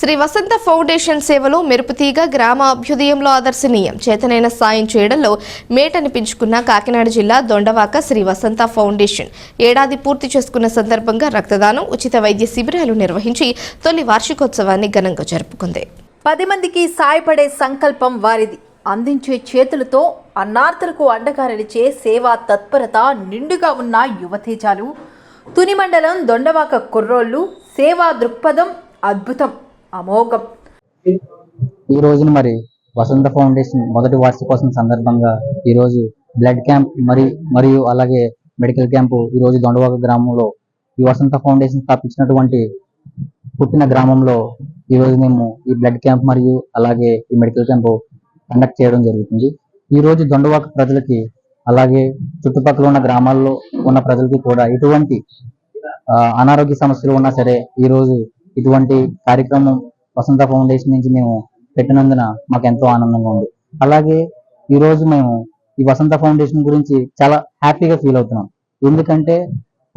Shri Vasantha foundation సేవలు మెరుపుతీగ గ్రామ అభ్యుదయంలో ఆదర్శనీయం. చేతనైన సాయం చేయడంలో మేటనిపించుకున్న కాకినాడ జిల్లా దొండవాక శ్రీ వసంత ఫౌండేషన్. ఏడాది పూర్తి చేసుకున్న సందర్భంగా రక్తదానం ఉచిత వైద్య శిబిరాలు నిర్వహించి తొలి వార్షికోత్సవాన్ని ఘనంగా జరుపుకుంది. పది మందికి సాయపడే సంకల్పం వారిది. అందించే చేతులతో అన్నార్థులకు అండగా నిలిచే సేవా తత్పరత నిండుగా ఉన్న యువతేజాలు. తుని మండలం దొండవాక కుర్రోళ్ళు సేవా దృక్పథం అద్భుతం. అమోఘం. ఈ రోజున మరి వసంత ఫౌండేషన్ మొదటి వార్షికోత్సవం సందర్భంగా ఈరోజు బ్లడ్ క్యాంప్ మరి మరియు అలాగే మెడికల్ క్యాంపు ఈ రోజు దొండవాక గ్రామంలో ఈ వసంత ఫౌండేషన్ స్థాపించినటువంటి పుట్టిన గ్రామంలో ఈరోజు మేము ఈ బ్లడ్ క్యాంప్ మరియు అలాగే ఈ మెడికల్ క్యాంపు కండక్ట్ చేయడం జరుగుతుంది. ఈ రోజు దొండవాక ప్రజలకి అలాగే చుట్టుపక్కల ఉన్న గ్రామాల్లో ఉన్న ప్రజలకి కూడా ఎటువంటి అనారోగ్య సమస్యలు ఉన్నా సరే ఈరోజు ఇటువంటి కార్యక్రమం వసంత ఫౌండేషన్ నుంచి మేము పెట్టినందున మాకు ఎంతో ఆనందంగా ఉంది. అలాగే ఈరోజు మేము ఈ వసంత ఫౌండేషన్ గురించి చాలా హ్యాపీగా ఫీల్ అవుతున్నాం. ఎందుకంటే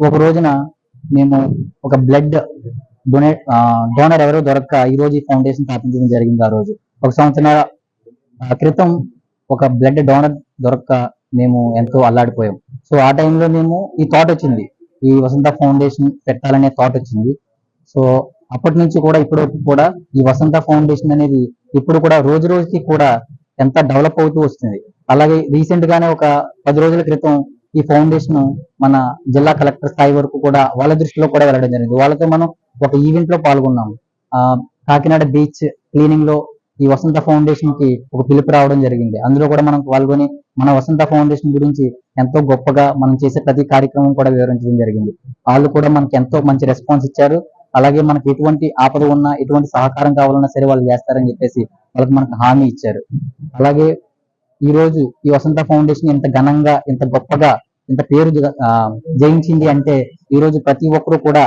ఒక రోజున మేము ఒక బ్లడ్ డొనేట్ డోనర్ ఎవరో దొరక్క ఈ రోజు ఈ ఫౌండేషన్ స్థాపించడం జరిగింది ఆ రోజు. ఒక సంవత్సరాల క్రితం ఒక బ్లడ్ డోనర్ దొరక్క మేము ఎంతో అల్లాడిపోయాం. సో ఆ టైంలో మేము ఈ థాట్ వచ్చింది. ఈ వసంత ఫౌండేషన్ పెట్టాలనే థాట్ వచ్చింది. సో అప్పటి నుంచి కూడా ఇప్పటి వరకు కూడా ఈ వసంత ఫౌండేషన్ అనేది ఇప్పుడు కూడా రోజు రోజుకి కూడా ఎంత డెవలప్ అవుతూ వస్తుంది. అలాగే రీసెంట్ గానే ఒక పది రోజుల క్రితం ఈ ఫౌండేషన్ మన జిల్లా కలెక్టర్ స్థాయి వరకు కూడా వాళ్ళ దృష్టిలో కూడా వెళ్ళడం జరిగింది. వాళ్ళతో మనం ఒక ఈవెంట్లో పాల్గొన్నాము. ఆ కాకినాడ బీచ్ క్లీనింగ్లో ఈ వసంత ఫౌండేషన్కి ఒక పిలుపు రావడం జరిగింది. అందులో కూడా మనం పాల్గొని మన వసంత ఫౌండేషన్ గురించి ఎంతో గొప్పగా మనం చేసే ప్రతి కార్యక్రమం కూడా వివరించడం జరిగింది. వాళ్ళు కూడా మనకి ఎంతో మంచి రెస్పాన్స్ ఇచ్చారు. అలాగే మనకి ఎటువంటి ఆపద ఉన్నా ఎటువంటి సహకారం కావాలన్నా సరే వాళ్ళు చేస్తారని చెప్పేసి వాళ్ళకి మనకు హామీ ఇచ్చారు. అలాగే ఈ రోజు ఈ వసంత ఫౌండేషన్ ఇంత ఘనంగా ఇంత గొప్పగా ఇంత పేరు జయించింది అంటే ఈ రోజు ప్రతి ఒక్కరు కూడా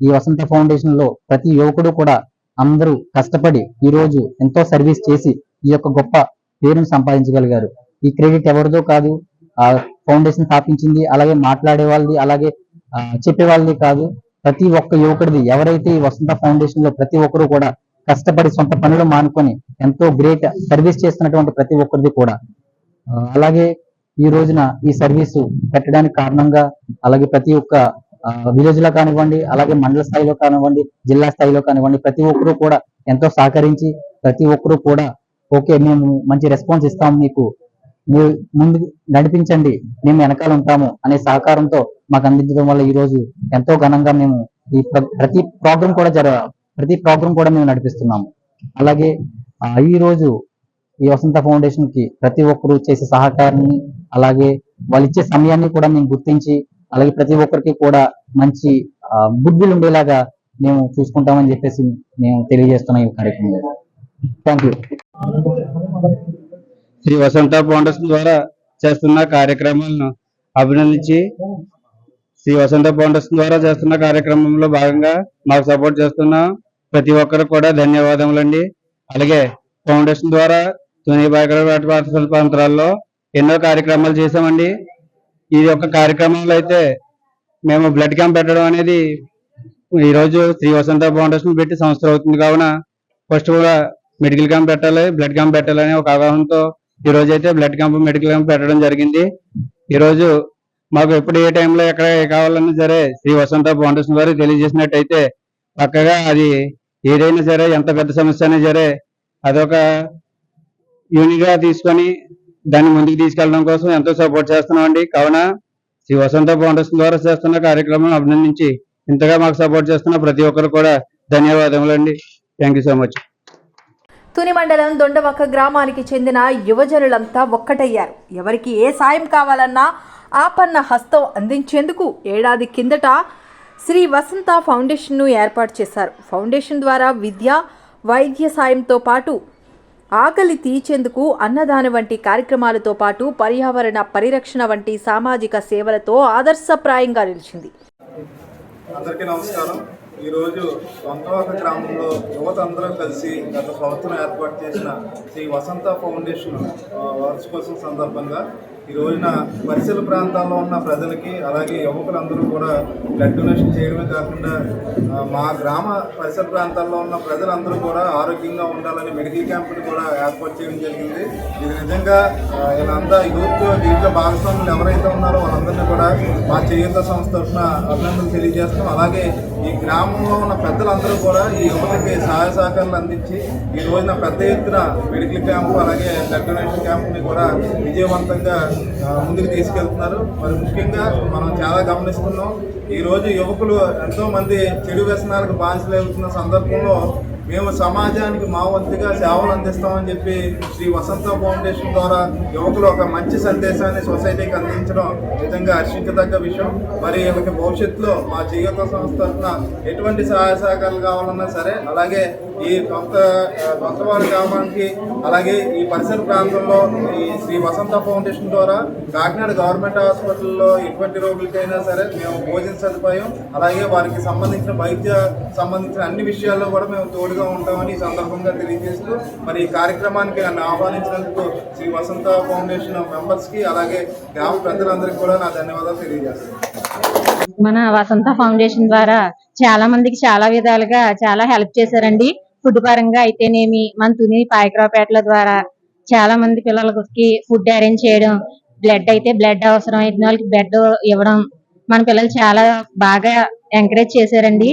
ఈ వసంత ఫౌండేషన్లో ప్రతి యువకుడు కూడా అందరూ కష్టపడి ఈ రోజు ఎంతో సర్వీస్ చేసి ఈ యొక్క గొప్ప పేరును సంపాదించగలిగారు. ఈ క్రెడిట్ ఎవరిదో కాదు ఆ ఫౌండేషన్ స్థాపించింది అలాగే మాట్లాడే వాళ్ళది అలాగే చెప్పే వాళ్ళది కాదు. ప్రతి ఒక్క యువకుడిది ఎవరైతే ఈ వసంత ఫౌండేషన్లో ప్రతి ఒక్కరు కూడా కష్టపడి సొంత పనులు మానుకొని ఎంతో గ్రేట్ సర్వీస్ చేస్తున్నటువంటి ప్రతి ఒక్కరిది కూడా. అలాగే ఈ రోజున ఈ సర్వీసు పెట్టడానికి కారణంగా అలాగే ప్రతి ఒక్క విలేజ్లో కానివ్వండి అలాగే మండల స్థాయిలో కానివ్వండి జిల్లా స్థాయిలో కానివ్వండి ప్రతి ఒక్కరూ కూడా ఎంతో సహకరించి ప్రతి ఒక్కరూ కూడా ఓకే మేము మంచి రెస్పాన్స్ ఇస్తాం మీకు మీరు ముందు నడిపించండి మేము వెనకాల ఉంటాము అనే సహకారంతో మాకు అందించడం వల్ల ఈ రోజు ఎంతో ఘనంగా మేము ఈ ప్ర- ప్రతి ప్రోగ్రామ్ కూడా జర ప్రతి ప్రోగ్రామ్ కూడా మేము నడిపిస్తున్నాము. అలాగే ఈ రోజు ఈ వసంత ఫౌండేషన్కి ప్రతి ఒక్కరు చేసే సహకారాన్ని అలాగే వాళ్ళు ఇచ్చే సమయాన్ని కూడా మేము గుర్తించి అలాగే ప్రతి ఒక్కరికి కూడా మంచి గుడ్ విల్ ఉండేలాగా మేము చూసుకుంటామని చెప్పేసి మేము తెలియజేస్తున్నాం ఈ కార్యక్రమంలో. Thank you Shri Vasantha foundation ద్వారా చేస్తున్న కార్యక్రమాలను అభినందించి శ్రీ వసంత ఫౌండేషన్ ద్వారా చేస్తున్న కార్యక్రమంలో భాగంగా మాకు సపోర్ట్ చేస్తున్న ప్రతి ఒక్కరు కూడా ధన్యవాదములండి. అలాగే ఫౌండేషన్ ద్వారా తుని బాయకడ పాఠశాల ప్రాంతాల్లో ఎన్నో కార్యక్రమాలు చేశామండి. ఈ యొక్క కార్యక్రమంలో అయితే మేము బ్లడ్ క్యాంప్ పెట్టడం అనేది ఈరోజు శ్రీ వసంత ఫౌండేషన్ పెట్టి సంవత్సరం అవుతుంది కావున ఫస్ట్ కూడా మెడికల్ క్యాంప్ పెట్టాలి బ్లడ్ క్యాంప్ పెట్టాలని ఒక అవగాహనతో ఈ రోజు అయితే బ్లడ్ క్యాంప్ మెడికల్ క్యాంప్ పెట్టడం జరిగింది. ఈరోజు మాకు ఎప్పుడు ఏ టైంలో ఎక్కడ ఏ కావాలన్నా సరే శ్రీ వసంత ఫౌండేషన్ వారు తెలియజేసినట్టయితే పక్కగా అది ఏదైనా సరే ఎంత పెద్ద సమస్య అయినా సరే అదొక యూనిట్గా తీసుకొని దాన్ని ముందుకు తీసుకెళ్ళడం కోసం ఎంతో సపోర్ట్ చేస్తున్నామండి కావున శ్రీ వసంత ఫౌండేషన్ ద్వారా చేస్తున్న కార్యక్రమం అభినందించి ఇంతగా మాకు సపోర్ట్ చేస్తున్న ప్రతి ఒక్కరు కూడా ధన్యవాదములు అండి. Thank you so much Tuni మండలం దొండవక్క గ్రామానికి చెందిన యువజనులంతా ఒక్కటయ్యారు. ఎవరికి ఏ సాయం కావాలన్నా ఆపన్న హస్తం అందించేందుకు ఏడాది కిందట శ్రీ వసంత ఫౌండేషన్ను ఏర్పాటు చేశారు. ఫౌండేషన్ ద్వారా విద్య వైద్య సాయంతో పాటు ఆకలి తీర్చేందుకు అన్నదానం వంటి కార్యక్రమాలతో పాటు పర్యావరణ పరిరక్షణ వంటి సామాజిక సేవలతో ఆదర్శప్రాయంగా నిలిచింది. అందరికీ నమస్కారం. ఈరోజు వంతవాక గ్రామంలో యువత అందరం కలిసి గత ప్రభుత్వం ఏర్పాటు చేసిన శ్రీ వసంత ఫౌండేషన్ వార్షికోత్సవం సందర్భంగా ఈ రోజున పరిసర ప్రాంతాల్లో ఉన్న ప్రజలకి అలాగే యువకులందరూ కూడా బ్లడ్ డొనేషన్ చేయడమే కాకుండా మా గ్రామ పరిసర ప్రాంతాల్లో ఉన్న ప్రజలందరూ కూడా ఆరోగ్యంగా ఉండాలని మెడికల్ క్యాంపుని కూడా ఏర్పాటు చేయడం జరిగింది. ఇది నిజంగా వీళ్ళంతా యూత్ దీంట్లో భాగస్వాములు ఎవరైతే ఉన్నారో వాళ్ళందరినీ కూడా మా చేయూత సంస్థ తరఫున అభినందనలు తెలియజేస్తాం అలాగే ఈ గ్రామంలో ఉన్న పెద్దలందరూ కూడా ఈ యువతకి సహాయ సహకారాలు అందించి ఈ రోజున పెద్ద ఎత్తున మెడికల్ క్యాంపు అలాగే బ్లడ్ డొనేషన్ క్యాంపుని కూడా విజయవంతంగా ముందుకు తీసుకెళ్తున్నారు. మరి ముఖ్యంగా మనం చాలా గమనిస్తున్నాం ఈరోజు యువకులు ఎంతోమంది చెడు వ్యసనాలకు బానిసలు సందర్భంలో మేము సమాజానికి మా వంతుగా సేవలు అందిస్తామని చెప్పి శ్రీ వసంత ఫౌండేషన్ ద్వారా యువకులు ఒక మంచి సందేశాన్ని సొసైటీకి అందించడం నిజంగా హర్షించదగ్గ విషయం. మరి వీళ్ళకి భవిష్యత్తులో మా జీవిత సంస్థ ఎటువంటి సహాయ సహకారాలు కావాలన్నా సరే అలాగే ఈ సొంత సొంతవారి గ్రామానికి అలాగే ఈ పరిసర ప్రాంతంలో ఈ శ్రీ వసంత ఫౌండేషన్ ద్వారా కాకినాడ గవర్నమెంట్ హాస్పిటల్లో ఎటువంటి రోగులకైనా సరే మేము భోజన సదుపాయం అలాగే వారికి సంబంధించిన వైద్య సంబంధించిన అన్ని విషయాల్లో కూడా మేము తోడుగా ఉంటామని ఈ సందర్భంగా తెలియజేస్తూ మరి ఈ కార్యక్రమానికి నన్ను ఆహ్వానించినందుకు శ్రీ వసంత ఫౌండేషన్ మెంబర్స్కి అలాగే గ్రామ ప్రజలందరికీ కూడా నా ధన్యవాదాలు తెలియజేస్తాను మన వసంత ఫౌండేషన్ ద్వారా చాలా మందికి చాలా విధాలుగా చాలా హెల్ప్ చేశారండి. ఫుడ్ పరంగా అయితేనేమి మన తుని పాయకరావుపేటల ద్వారా చాలా మంది పిల్లలకి ఫుడ్ అరేంజ్ చేయడం బ్లడ్ అయితే బ్లడ్ అవసరం అయిన వాళ్ళకి బ్లడ్ ఇవ్వడం మన పిల్లలు చాలా బాగా ఎంకరేజ్ చేశారండి.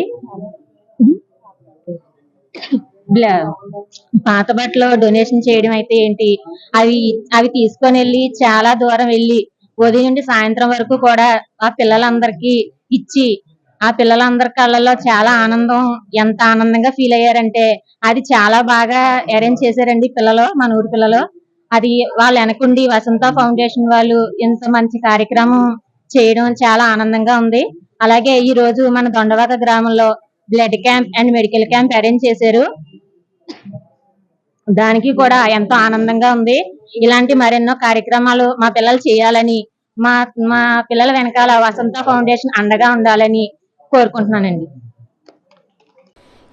పాత బట్టలు డొనేషన్ చేయడం అయితే ఏంటి అవి అవి తీసుకొని వెళ్ళి చాలా దూరం వెళ్ళి ఉదయం నుండి సాయంత్రం వరకు కూడా ఆ పిల్లలందరికీ ఇచ్చి ఆ పిల్లలందరి కళ్ళల్లో చాలా ఆనందం. ఎంత ఆనందంగా ఫీల్ అయ్యారంటే అది చాలా బాగా అరేంజ్ చేశారండి పిల్లలు మన ఊరి పిల్లలు. అది వాళ్ళు వెనకుండి వసంత ఫౌండేషన్ వాళ్ళు ఇంత మంచి కార్యక్రమం చేయడం చాలా ఆనందంగా ఉంది. అలాగే ఈ రోజు మన దొండవాక గ్రామంలో blood camp and medical camp arrange చేశారు. దానికి కూడా ఎంతో ఆనందంగా ఉంది. ఇలాంటి మరెన్నో కార్యక్రమాలు మా పిల్లలు చేయాలని మా మా పిల్లల వెనకాల వసంత ఫౌండేషన్ అండగా ఉండాలని కోరుకుంటున్నానండి.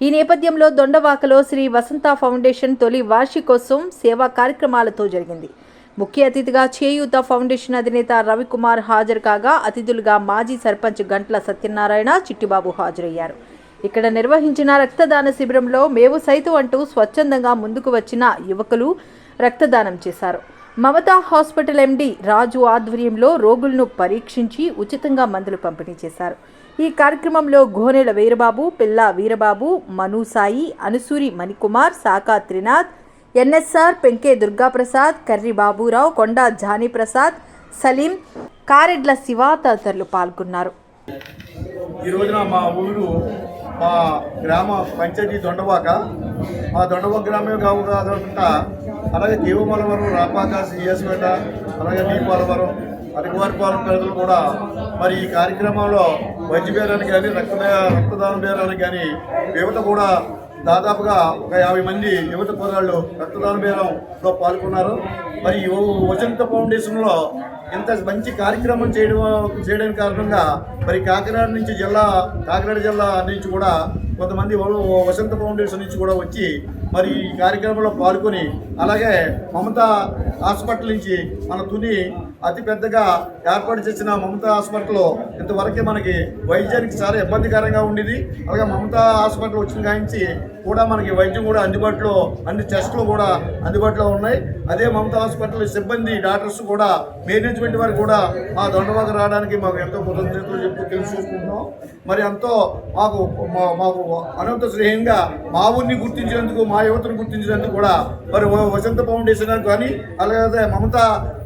ఈ నేపథ్యంలో దొండవాకలో శ్రీ వసంత ఫౌండేషన్ తొలి వార్షికోత్సవం సేవా కార్యక్రమాలతో జరిగింది. ముఖ్య అతిథిగా చేయూత ఫౌండేషన్ అధినేత రవికుమార్ హాజరు కాగా అతిథులుగా మాజీ సర్పంచ్ గంట్ల సత్యనారాయణ చిట్టిబాబు హాజరయ్యారు. ఇక్కడ నిర్వహించిన రక్తదాన శిబిరంలో మేము సైతం అంటూ స్వచ్ఛందంగా ముందుకు వచ్చిన యువకులు రక్తదానం చేశారు. మమతా హాస్పిటల్ ఎండి రాజు ఆధ్వర్యంలో రోగులను పరీక్షించి ఉచితంగా మందులు పంపిణీ చేశారు. ఈ కార్యక్రమంలో గోనెల వీరబాబు పిల్ల వీరబాబు మను సాయి అనుసూరి మణికుమార్ సాకా త్రినాథ్ ఎన్ఎస్ఆర్ పెంకే దుర్గాప్రసాద్ కర్రి బాబురావు కొండా జానీప్రసాద్ సలీం కారెడ్ల శివ తదితరులు పాల్గొన్నారు. ఈ రోజున మా ఊరు మా గ్రామ పంచాయతీ దొండవాక మా దొండవాక గ్రామే కాకుండా అలాగే దేవమలవరం రాపాక సిఎస్పేట అలాగే నీపాలవరం అరకువారిపాలెం ప్రజలు కూడా మరి ఈ కార్యక్రమంలో వైద్య బేరానికి కానీ రక్త రక్తదాన బేరానికి కానీ యువత కూడా దాదాపుగా ఒక యాభై మంది యువత పోరాళ్ళు రక్తదాన బేరంలో పాల్గొన్నారు. మరి వసంత ఫౌండేషన్లో ఇంత మంచి కార్యక్రమం చేయడం చేయడానికి కారణంగా మరి కాకినాడ నుంచి జిల్లా కాకినాడ జిల్లా నుంచి కూడా కొంతమంది వసంత ఫౌండేషన్ నుంచి కూడా వచ్చి మరి ఈ కార్యక్రమంలో పాల్గొని అలాగే మమతా హాస్పిటల్ నుంచి మన తుని అతిపెద్దగా ఏర్పాటు చేసిన మమతా హాస్పిటల్లో ఇంతవరకే మనకి వైద్యానికి చాలా ఇబ్బందికరంగా ఉండేది. అలాగే మమతా హాస్పిటల్ వచ్చిన కాంచి కూడా మనకి వైద్యం కూడా అందుబాటులో అన్ని టెస్టులు కూడా అందుబాటులో ఉన్నాయి. అదే మమతా హాస్పిటల్ సిబ్బంది డాక్టర్స్ కూడా మేనేజ్మెంట్ వారు కూడా మా దొండవాక రావడానికి మాకు ఎంతో కృతజ్ఞతలు చెప్పి తెలుసుకుంటున్నాం మరి ఎంతో మాకు మా- మాకు అనంత శ్రేయంగా మా ఊరిని గుర్తించేందుకు మా యువతను గుర్తించినందుకు కూడా మరి వసంత ఫౌండేషన్ కానీ అలాగే మమత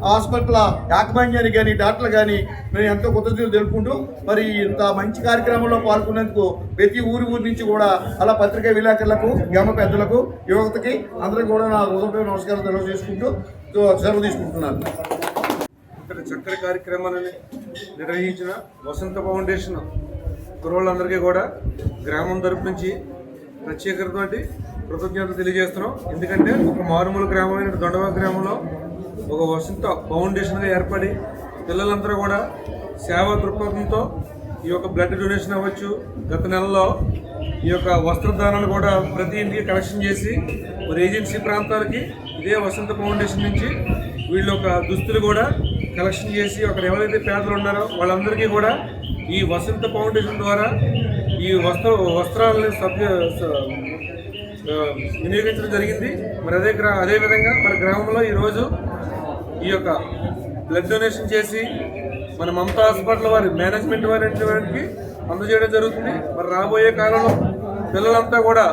హాస్పిటల్ యాకమాన్యానికి కానీ డాక్టర్లు కానీ మేము ఎంతో కృతజ్ఞతలు తెలుపుకుంటూ మరి ఇంత మంచి కార్యక్రమంలో పాల్గొనేందుకు ప్రతి ఊరి ఊరి నుంచి కూడా అలా పత్రికా విలేకరులకు గ్రామ పెద్దలకు యువతకి అందరికీ కూడా నా హృదయపూర్వక నమస్కారం తెలియజేసుకుంటూ సెలవు తీసుకుంటున్నాను. ఇక్కడ చక్కటి కార్యక్రమాలని నిర్వహించిన వసంత ఫౌండేషన్ కురవాళ్ళందరికీ కూడా గ్రామం తరపు నుంచి ప్రత్యేకటువంటి కృతజ్ఞతలు తెలియజేస్తున్నాం. ఎందుకంటే ఒక మారుమూల గ్రామమైన దొండవ గ్రామంలో ఒక వసంత ఫౌండేషన్గా ఏర్పడి పిల్లలందరూ కూడా సేవా దృక్పథంతో ఈ యొక్క బ్లడ్ డొనేషన్ అవ్వచ్చు. గత నెలలో ఈ యొక్క వస్త్రదానాలు కూడా ప్రతి ఇంటికి కలెక్షన్ చేసి మరి ఏజెన్సీ ప్రాంతాలకి ఇదే వసంత ఫౌండేషన్ నుంచి వీళ్ళు ఒక దుస్తులు కూడా కలెక్షన్ చేసి అక్కడ ఎవరైతే పేదలు ఉన్నారో వాళ్ళందరికీ కూడా ఈ వసంత ఫౌండేషన్ ద్వారా ఈ వస్త్ర వస్త్రాలని సభ్య వినియోగించడం జరిగింది. మరి అదే గ్రా అదేవిధంగా మన గ్రామంలో ఈరోజు ఈ యొక్క బ్లడ్ డొనేషన్ చేసి మన మమతా హాస్పిటల్ వారి మేనేజ్మెంట్ వారి వారికి అందజేయడం జరుగుతుంది. మరి రాబోయే కాలంలో పిల్లలంతా కూడా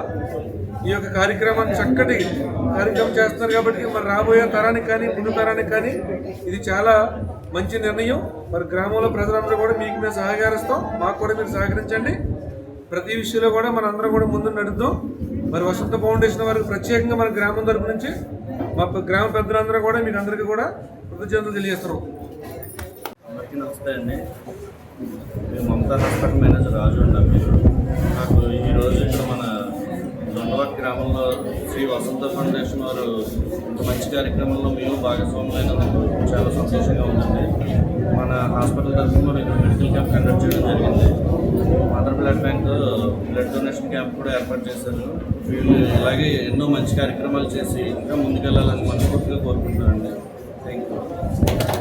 ఈ యొక్క కార్యక్రమాన్ని చక్కటి కార్యక్రమం చేస్తున్నారు కాబట్టి మరి రాబోయే తరానికి కానీ ముందు తరానికి కానీ ఇది చాలా మంచి నిర్ణయం. మరి గ్రామంలో ప్రజలందరూ కూడా మీకు మేము సహకరిస్తాం. మాకు కూడా మీరు సహకరించండి. ప్రతి విషయంలో కూడా మనందరం కూడా ముందు నడుద్దాం. మరి వసంత ఫౌండేషన్ వారికి ప్రత్యేకంగా మన గ్రామం తరపు నుంచి మా గ్రామ పెద్దలందరూ కూడా మీకు అందరికీ కూడా కృతజ్ఞతలు తెలియజేస్తున్నాం. అందరికీ నమస్తే అండి. మేము మమతా హాస్పిటల్ మేనేజర్ రాజు అండి నాకు ఈరోజు ఇక్కడ మన దొండవాడ గ్రామంలో శ్రీ వసంత ఫౌండేషన్ వారు ఇంత మంచి కార్యక్రమంలో మేము భాగస్వాములైనందుకు చాలా సంతోషంగా ఉందండి. మన హాస్పిటల్ తరఫున మనం ఇక్కడ మెడికల్ క్యాంప్ కండక్ట్ చేయడం జరిగింది. Andhra blood bank blood donation camp కూడా ఏర్పాటు చేశారు. వీళ్ళు అలాగే ఎన్నో మంచి కార్యక్రమాలు చేసి ఇంకా ముందుకెళ్ళాలని మనస్ఫూర్తిగా కోరుకుంటున్నానండి. Thank you